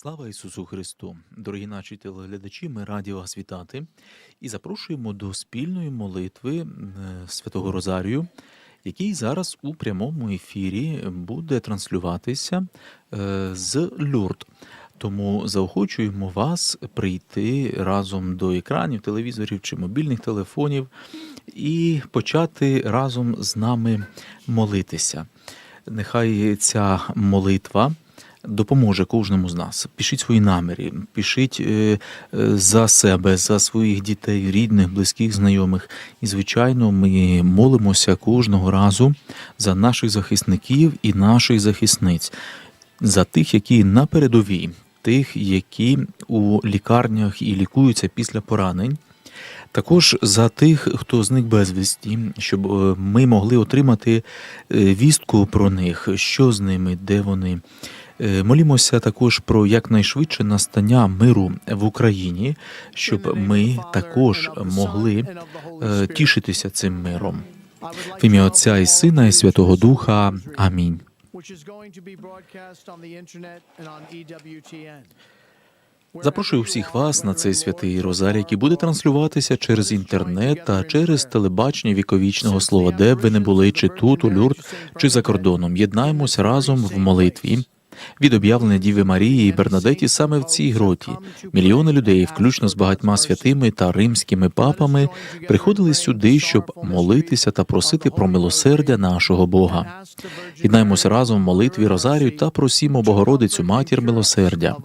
Слава Ісусу Христу! Дорогі наші телеглядачі, ми раді вас вітати і запрошуємо до спільної молитви е, Святого Розарію, який зараз у прямому ефірі буде транслюватися е, з Люрд. Тому заохочуємо вас прийти разом до екранів, телевізорів чи мобільних телефонів і почати разом з нами молитися. Нехай ця молитва допоможе кожному з нас. Пишіть свої наміри, пишіть е, е, за себе, за своїх дітей, рідних, близьких, знайомих. І, звичайно, ми молимося кожного разу за наших захисників і наших захисниць, за тих, які на передовій, тих, які у лікарнях і лікуються після поранень. Також за тих, хто зник безвісті, щоб е, ми могли отримати вістку про них, що з ними, де вони. Е, Молімося також про якнайшвидше настання миру в Україні, щоб ми також могли е, тішитися цим миром. В ім'я Отця і Сина, і Святого Духа. Амінь. Запрошую всіх вас на цей святий розарій, який буде транслюватися через інтернет та через телебачення віковічного слова, де б ви не були, чи тут, у Люрд, чи за кордоном. Єднаємось разом в молитві. Від об'явлення Діви Марії і Бернадеті саме в цій гроті мільйони людей, включно з багатьма святими та римськими папами, приходили сюди, щоб молитися та просити про милосердя нашого Бога. Єднаємося разом в молитві Розарію та просімо Богородицю Матір милосердя,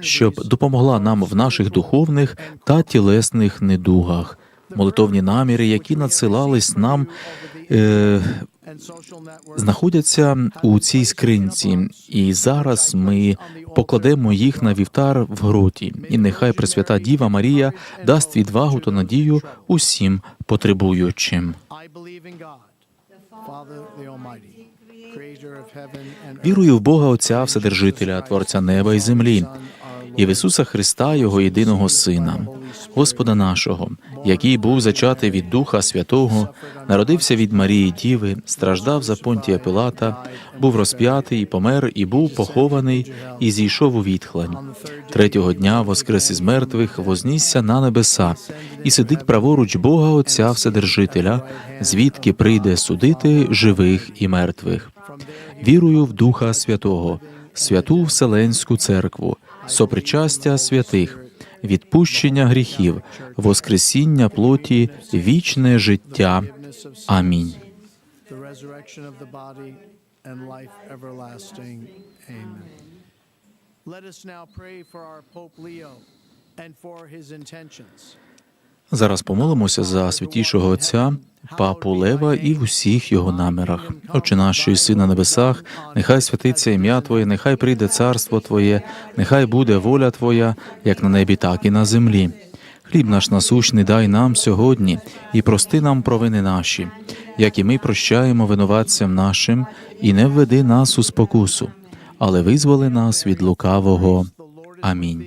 щоб допомогла нам в наших духовних та тілесних недугах. Молитовні наміри, які надсилались нам, е, знаходяться у цій скринці, і зараз ми покладемо їх на вівтар в гроті. І нехай Пресвята Діва Марія дасть відвагу та надію усім потребуючим. Вірую в Бога Отця Вседержителя, Творця неба і землі, і в Ісуса Христа, Його єдиного Сина, Господа нашого, який був зачатий від Духа Святого, народився від Марії Діви, страждав за Понтія Пилата, був розп'ятий, помер, і був похований, і зійшов у відхлань. Третього дня воскрес із мертвих, вознісся на небеса, і сидить праворуч Бога Отця Вседержителя, звідки прийде судити живих і мертвих. Вірую в Духа Святого, святу Вселенську церкву, сопричастя святих, відпущення гріхів, воскресіння плоті, вічне життя. Амінь. Let us now pray for our Pope Leo and for his intentions. Зараз помолимося за святішого Отця, Папу Лева і в усіх його намірах. Отче наш, що єси на небесах, нехай святиться ім'я Твоє, нехай прийде царство Твоє, нехай буде воля Твоя, як на небі, так і на землі. Хліб наш насущний дай нам сьогодні і прости нам провини наші, як і ми прощаємо винуватцям нашим, і не введи нас у спокусу, але визволи нас від лукавого. Амінь.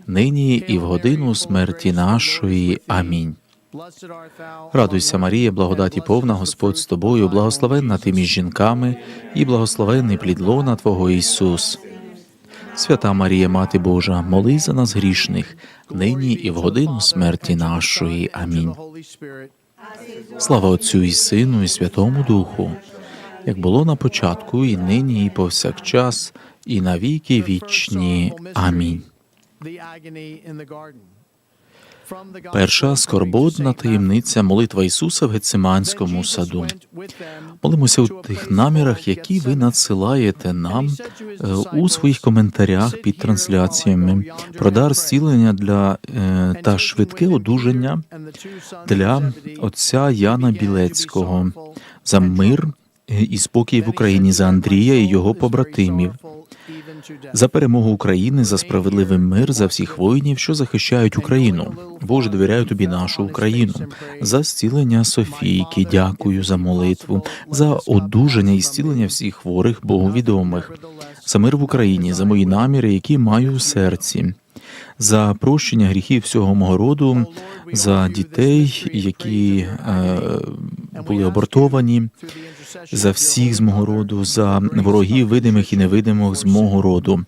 нині і в годину смерті нашої. Амінь. Радуйся, Марія, благодаті повна, Господь з тобою, благословенна ти між жінками, і благословенний плід лона Твого Ісус. Свята Марія, Мати Божа, молись за нас грішних, нині і в годину смерті нашої. Амінь. Слава Отцю і Сину, і Святому Духу, як було на початку, і нині, і повсякчас, і на віки вічні. Амінь. Перша скорботна таємниця молитва Ісуса в Гециманському саду. Молимося у тих намірах, які ви надсилаєте нам е, у своїх коментарях під трансляціями про дар зцілення для е, та швидке одужання для отця Яна Білецького. за мир е, і спокій в Україні за Андрія і його побратимів. За перемогу України, за справедливий мир, за всіх воїнів, що захищають Україну. Боже, довіряю тобі нашу Україну, за зцілення Софійки. Дякую за молитву, за одужання і зцілення всіх хворих Богу відомих, за мир в Україні, за мої наміри, які маю в серці. За прощення гріхів всього мого роду, за дітей, які е, були абортовані, за всіх з мого роду, за ворогів видимих і невидимих з мого роду,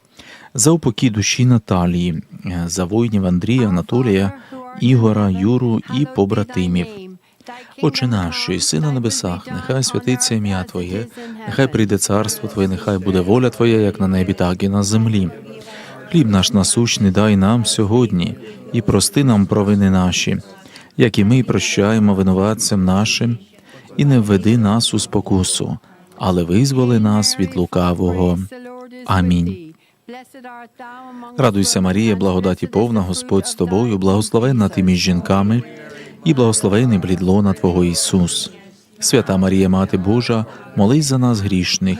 за упокій душі Наталії, е, за воїнів Андрія, Анатолія, Ігора, Юру і побратимів. Отче наш, що єси на небесах, нехай святиться ім'я Твоє, нехай прийде царство Твоє, нехай буде воля Твоя, як на небі, так і на землі. Хліб наш насущний дай нам сьогодні, і прости нам провини наші, як і ми прощаємо винуватцям нашим, і не введи нас у спокусу, але визволи нас від лукавого. Амінь. Радуйся, Марія, благодаті повна, Господь з тобою, благословенна ти між жінками, і благословений плід лона Твого Ісус. Свята Марія, Мати Божа, молись за нас грішних,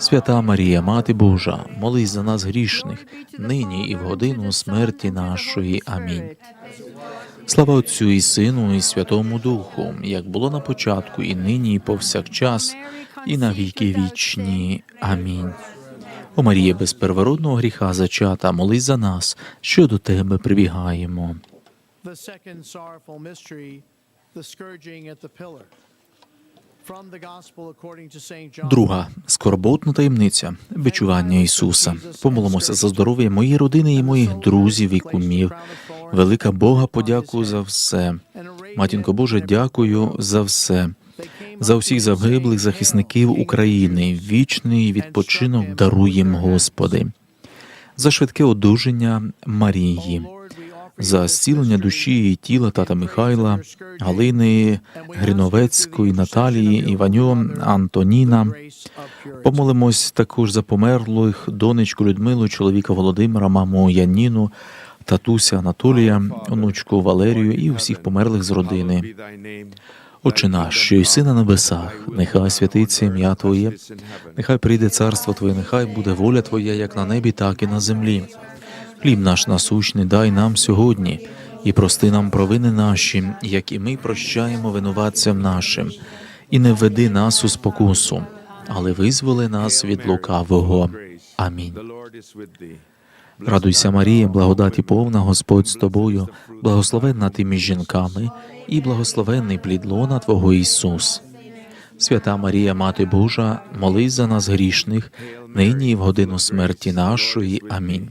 Свята Марія, Мати Божа, молись за нас грішних, нині і в годину смерті нашої. Амінь. Слава Отцю і Сину, і Святому Духу, як було на початку, і нині, і повсякчас, і на віки вічні. Амінь. О Марія, без первородного гріха зачата, молись за нас, що до тебе прибігаємо. The second sorrowful mystery, the scourging at the pillar. Друга скорботна таємниця бичування Ісуса. Помолимося за здоров'я моєї родини і моїх друзів і кумів. Велика Бога, подякую за все. Матінко Боже, дякую за все. За усіх загиблих захисників України. Вічний відпочинок даруй їм, Господи. За швидке одужання Марії. За зцілення душі і тіла тата Михайла, Галини Гриновецької, Наталії, Іваньо, Антоніна. Помолимось також за померлих донечку Людмилу, чоловіка Володимира, маму Яніну, татуся Анатолія, онучку Валерію і усіх померлих з родини. Отче наш, що єси на небесах, нехай святиться ім'я Твоє, нехай прийде царство Твоє, нехай буде воля Твоя, як на небі, так і на землі. Хліб наш насущний дай нам сьогодні, і прости нам провини наші, як і ми прощаємо винуватцям нашим, і не введи нас у спокусу, але визволи нас від лукавого. Амінь. Радуйся, Марія, благодаті повна, Господь з тобою, благословенна ти між жінками, і благословенний плід лона Твого Ісус. Свята Марія, Мати Божа, молись за нас грішних, нині і в годину смерті нашої. Амінь.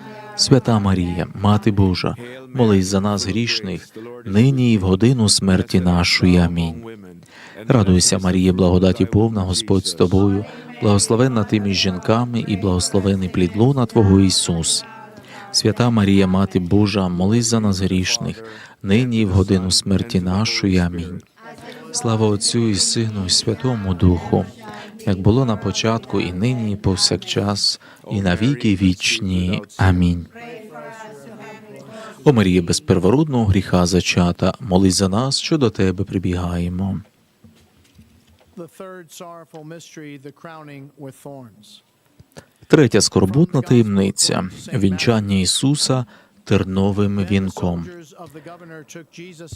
Свята Марія, Мати Божа, молись за нас грішних, нині і в годину смерті нашої. Амінь. Радуйся, Марія, благодаті повна, Господь з тобою, благословенна ти між жінками, і благословений плід лона Твого Ісус. Свята Марія, Мати Божа, молись за нас грішних, нині і в годину смерті нашої. Амінь. Слава Отцю і Сину, і Святому Духу, як було на початку, і нині, і повсякчас, і на віки вічні. Амінь. О Марія, без первородного гріха зачата, молись за нас, що до тебе прибігаємо. Третя скорботна таємниця вінчання Ісуса терновим вінком.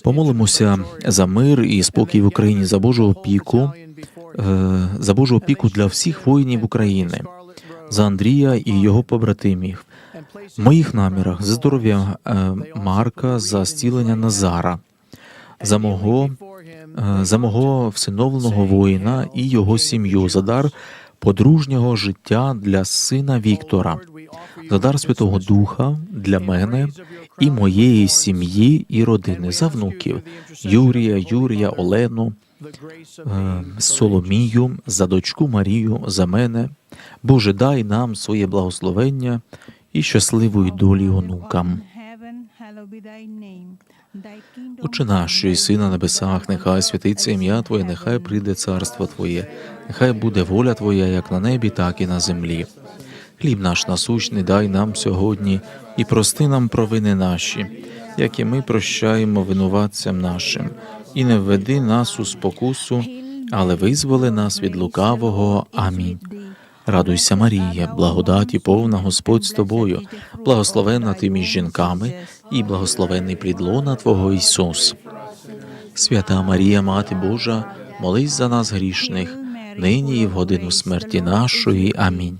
Помолимося за мир і спокій в Україні, за Божу опіку, е, за Божу опіку для всіх воїнів України, за Андрія і його побратимів. В моїх намірах за здоров'я е, Марка, за зцілення Назара, за мого, е, за мого всиновленого воїна і його сім'ю, за дар подружнього життя для сина Віктора, за дар Святого Духа для мене і моєї сім'ї і родини, за внуків Юрія, Юрія, Олену, е, Соломію, за дочку Марію, за мене. Боже, дай нам своє благословення і щасливої долі онукам. Отче наш, що на небесах, нехай святиться ім'я Твоє, нехай прийде царство Твоє, нехай буде воля Твоя, як на небі, так і на землі. Хліб наш насущний дай нам сьогодні і прости нам провини наші, як і ми прощаємо винуватцям нашим, і не введи нас у спокусу, але визволи нас від лукавого. Амінь. Радуйся, Марія, благодаті повна Господь з тобою, благословенна ти між жінками, і благословенний плід лона Твого Ісус. Свята Марія, Мати Божа, молись за нас грішних, нині і в годину смерті нашої. Амінь.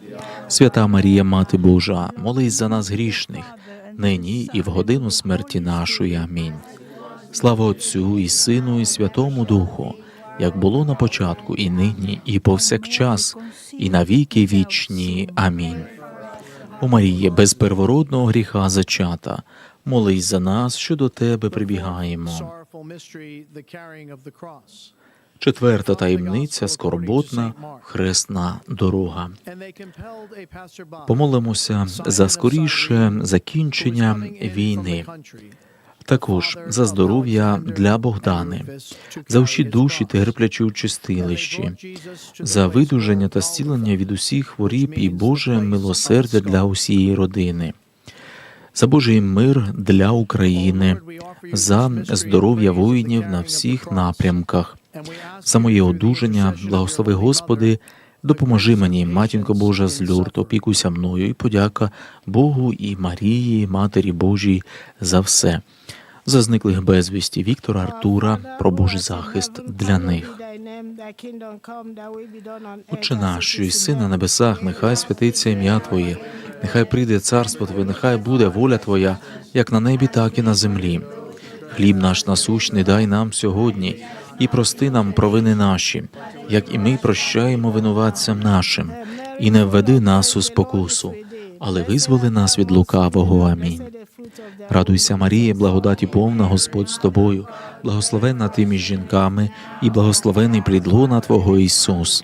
Свята Марія, Мати Божа, молись за нас грішних, нині і в годину смерті нашої. Амінь. Слава Отцю і Сину, і Святому Духу, як було на початку, і нині, і повсякчас, і на віки вічні. Амінь. О Маріє, без первородного гріха зачата, молись за нас, що до тебе прибігаємо. Четверта таємниця скорботна хресна дорога. Помолимося за скоріше закінчення війни, також за здоров'я для Богдани, за усі душі терплячі у чистилищі, за видуження та зцілення від усіх хворіб і Боже милосердя для усієї родини, за Божий мир для України, за здоров'я воїнів на всіх напрямках, за моє одужання, благослови Господи, допоможи мені, матінко Божа, з люрт, опікуйся мною і подяка Богу і Марії, Матері Божій, за все. За зниклих безвісті Віктора Артура про Божий захист для них. Отче наш, що єси на небесах, нехай святиться ім'я Твоє, нехай прийде царство Твоє, нехай буде воля Твоя, як на небі, так і на землі. Хліб наш насущний дай нам сьогодні, і прости нам провини наші, як і ми прощаємо винуватцям нашим, і не введи нас у спокусу, але визволи нас від лукавого. Амінь. Радуйся, Марія, благодаті повна Господь з тобою, благословенна ти між жінками, і благословений плід луна Твого Ісус.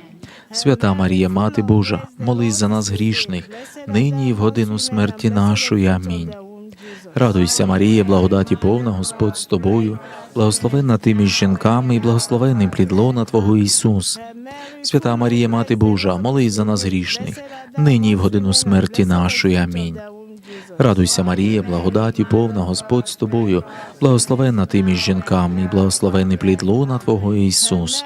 Свята Марія, Мати Божа, молись за нас грішних, нині і в годину смерті нашої. Амінь. Радуйся, Марія, благодаті повна Господь з тобою, благословенна ти між жінками, і благословений плід лона Твого Ісус. Свята Марія, Мати Божа, молись за нас грішних, нині і в годину смерті нашої. Амінь. Радуйся, Марія, благодаті повна Господь з тобою, благословенна ти між жінками, і благословений плід лона Твого Ісус.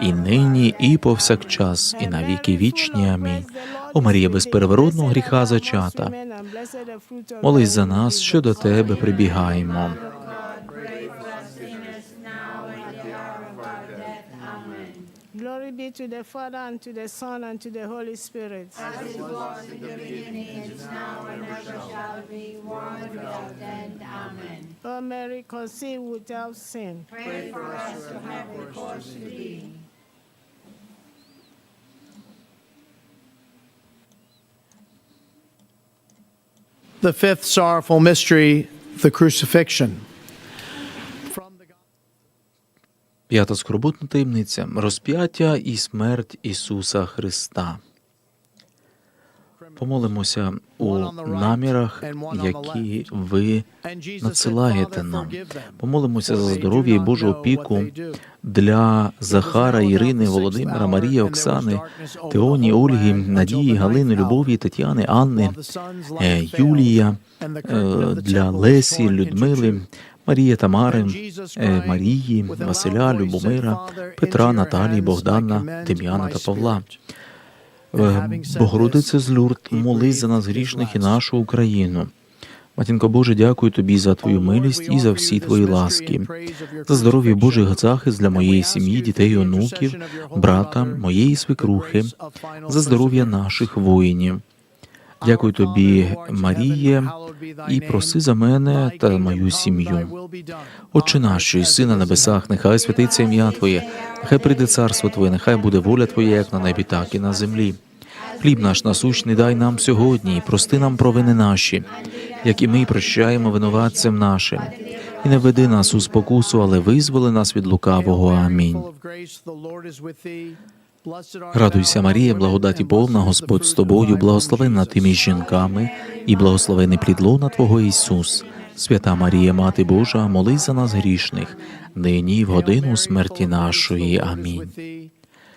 і нині, і повсякчас, і на віки вічні. Амінь. О Марія, без переворотного гріха зачата, молись за нас, що до Тебе прибігаємо. Glory be to the Father, and to the Son, and to the Holy Spirit. O Mary, conceived without sin. The fifth sorrowful mystery, the crucifixion. П'ята скорботна таємниця розп'яття і смерть Ісуса Христа. Помолимося у намірах, які ви надсилаєте нам. Помолимося за здоров'я і Божу опіку для Захара, Ірини, Володимира, Марії, Оксани, Теоні, Ольги, Надії, Галини, Любові, Тетяни, Анни, е, Юлія, е, для Лесі, Людмили, Марії Тамари, е, Марії, Василя, Любомира, Петра, Наталії, Богдана, Дем'яна та Павла. Е, Богородице з Люрд, молись за нас грішних і нашу Україну. Матінко Боже, дякую тобі за твою милість і за всі твої ласки, за здоров'я Божий захист для моєї сім'ї, дітей, онуків, брата, моєї свекрухи, за здоров'я наших воїнів. Дякую тобі, Маріє, і проси за мене та мою сім'ю. Отче наш, що єси небесах, нехай святиться ім'я Твоє, нехай прийде царство Твоє, нехай буде воля Твоя, як на небі, так і на землі. Хліб наш насущний дай нам сьогодні, і прости нам провини наші, як і ми прощаємо винуватцям нашим. І не веди нас у спокусу, але визволи нас від лукавого. Амінь. Радуйся, Марія, благодаті повна, Господь з тобою, благословенна ти між жінками, і благословений плід лона Твого Ісус. Свята Марія, Мати Божа, молись за нас грішних, нині і в годину смерті нашої. Амінь.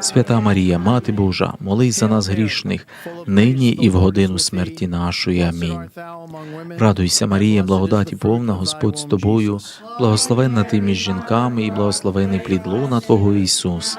Свята Марія, Мати Божа, молись за нас грішних, нині і в годину смерті нашої. Амінь. Радуйся, Марія, благодаті повна, Господь з тобою, благословенна ти між жінками, і благословений плід луна Твого Ісус.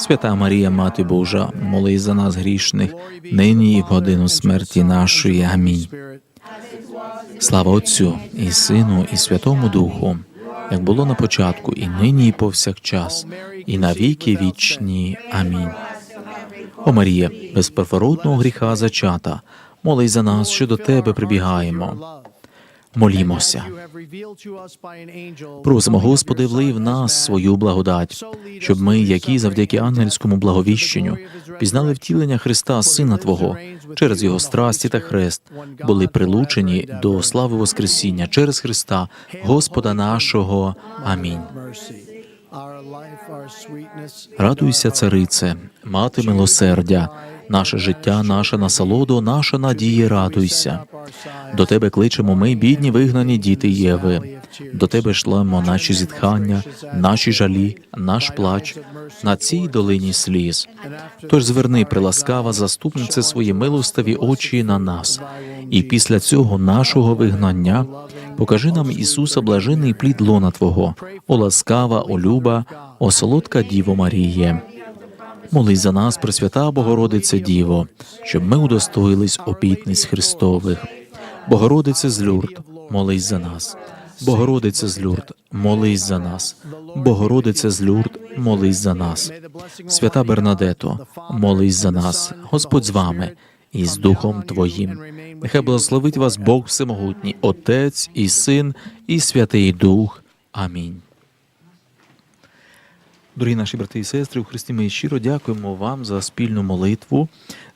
Свята Марія, Мати Божа, молись за нас грішних, нині і в годину смерті нашої. Амінь. Слава Отцю і Сину, і Святому Духу, як було на початку, і нині, і повсякчас, і на віки вічні. Амінь. О Марія, без гріха зачата, молись за нас, що до тебе прибігаємо. Молімося. Просимо, Господи, влий в нас свою благодать, щоб ми, які завдяки ангельському благовіщенню, пізнали втілення Христа, Сина Твого, через Його страсті та хрест, були прилучені до слави Воскресіння через Христа, Господа нашого. Амінь. Радуйся, царице, мати милосердя, наше життя, наша насолода, наша надія, радуйся. До тебе кличемо ми, бідні вигнані діти Єви. До тебе шлемо наші зітхання, наші жалі, наш плач на цій долині сліз. Тож зверни, приласкава заступнице свої милостиві очі на нас, і після цього нашого вигнання покажи нам Ісуса блажений плід лона Твого, о ласкава, о люба, о солодка Діво Маріє. Молись за нас, Пресвята Богородице Діво, щоб ми удостоїлись обітниць Христових. Богородице з Люрд, молись за нас. Богородице з Люрд, молись за нас. Богородице з Люрд, молись за нас. Свята Бернадето, молись за нас. Господь з вами і з Духом Твоїм. Нехай благословить вас Бог Всемогутній, Отець і Син, і Святий Дух. Амінь. Дорогі наші брати і сестри, у Христі ми щиро дякуємо вам за спільну молитву,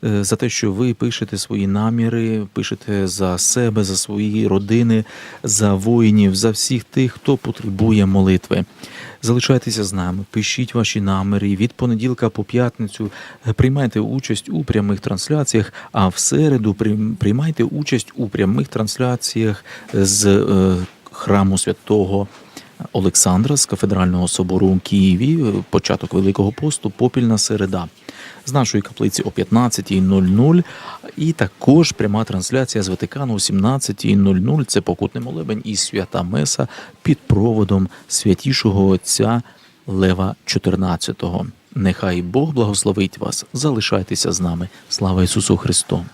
е, за те, що ви пишете свої наміри, пишете за себе, за свої родини, за воїнів, за всіх тих, хто потребує молитви. Залишайтеся з нами, пишіть ваші наміри від понеділка по п'ятницю. е, Приймайте участь у прямих трансляціях, а в середу приймайте участь у прямих трансляціях з е, храму святого. Олександра з кафедрального собору у Києві, початок Великого посту, попільна середа. З нашої каплиці о 15.00 і також пряма трансляція з Ватикану о 17.00. Це покутний молебень і свята Меса під проводом святішого отця Лева XIV. Нехай Бог благословить вас. Залишайтеся з нами. Слава Ісусу Христу!